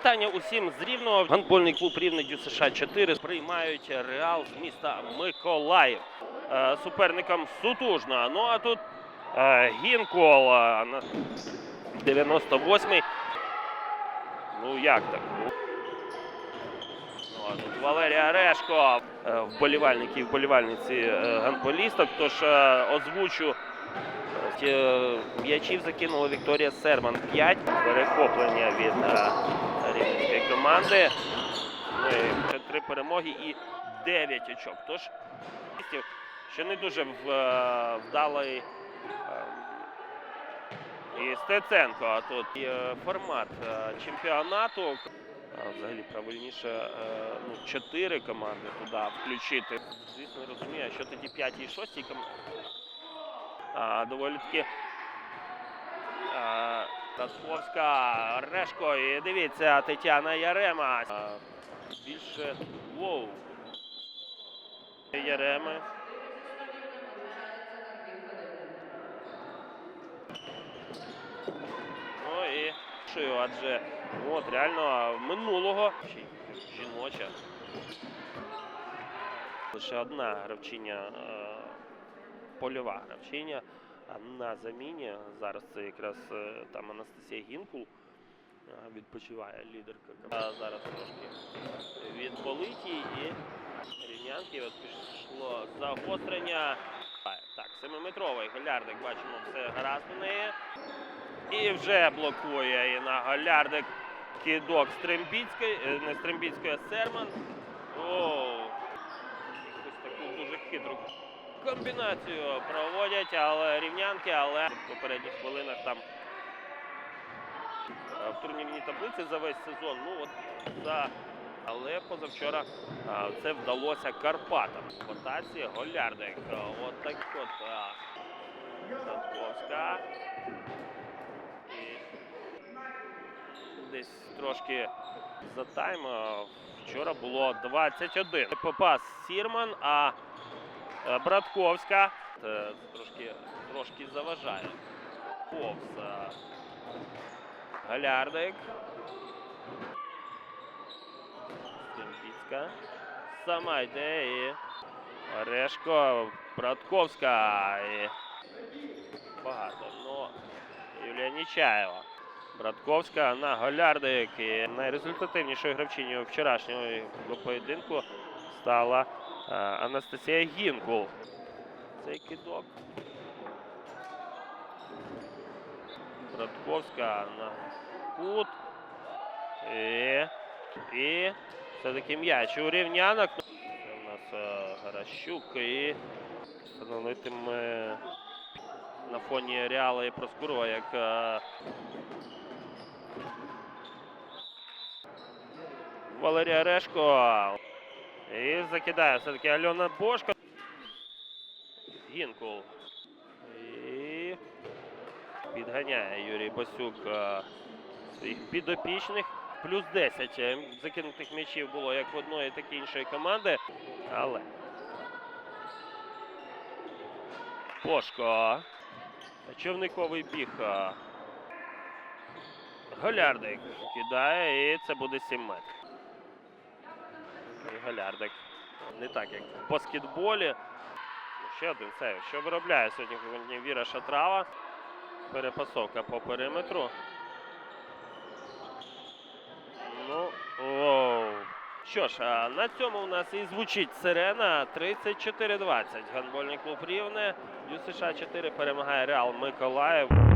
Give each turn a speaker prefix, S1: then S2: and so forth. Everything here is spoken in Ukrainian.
S1: Вітання усім з Рівного. Гандбольний клуб Рівне Дю США 4 приймають Реал з міста Миколаїв. Е, Суперником Сутужна. Ну а тут е, Гінкол е, на 98-й. Ну як так? Ну, а тут Валерія Решко, е, вболівальники і вболівальниці гандболісток. Тож озвучу м'ячів закинула Вікторія Серман 5. Перехоплення від е, рівненської команди. Ну, три перемоги і 9 очок. Тож, що не дуже е, вдалий е, і Стеценко. А тут і, е, формат е, чемпіонату. Взагалі правильніше е, ну, чотири команди туди включити. Звісно, розумію, що тоді п'ятій і шостій команді. Доволі таки. Тасковська, Решко. І дивіться, Тетяна Ярема. Більше. Воу. Яреми. Ну і адже от реально минулого жіноча. Лише одна гравчиня, е, польова гравчиня. На заміні зараз це якраз е, там Анастасія Гінкул е, відпочиває лідерка. А зараз трошки відболиті і рівнянки. Пішло загострення. Так, семиметровий голярдик, бачимо, все гаразд у неї. І вже блокує і на голярдик кидок Стрембіцької, е, не Стрембіцької, а Серман. Оу. Якусь таку дуже хитру комбінацію проводять, але рівнянки, але в попередніх хвилинах там е, в турнірній таблиці за весь сезон. Ну от за. Але позавчора а, це вдалося Карпатам. Ротація Голярдик. Е, От так от. а, Садковська. І десь трошки за тайм. Вчора було 21. Попас Сірман, а е, Братковська е, трошки, трошки заважає. Повз е, Галярдик. Стемпіцька. Сама йде і Решко, Братковська. І багато. Ну, Юлія Нічаєва. Братковська на Голярдик. І найрезультативнішою гравчиною вчорашнього поєдинку стала е, Анастасія Гінкул. Цей кидок. Братковська на кут. І, і все-таки м'яч у рівнянок. Це у нас е, Гаращук і встановитиме на фоні Реала і Проскурова як е, Валерія Решко. І закидає все-таки Альона Бошко. Гінкул. І підганяє Юрій Басюк е, своїх підопічних. Плюс 10 е, закинутих м'ячів було як в одної, так і іншої команди. Але. Бошко. Човниковий біг. е, Голярдик кидає, і це буде 7 метрів. Голярдик. Не так, як в баскетболі. Ще один сейв. Що виробляє сьогодні Віра Шатрава. Перепасовка по периметру. Ну, оу. Що ж, на цьому у нас і звучить сирена 34-20. Гандбольний клуб Рівне. ЮСШ 4 перемагає Реал Миколаїв.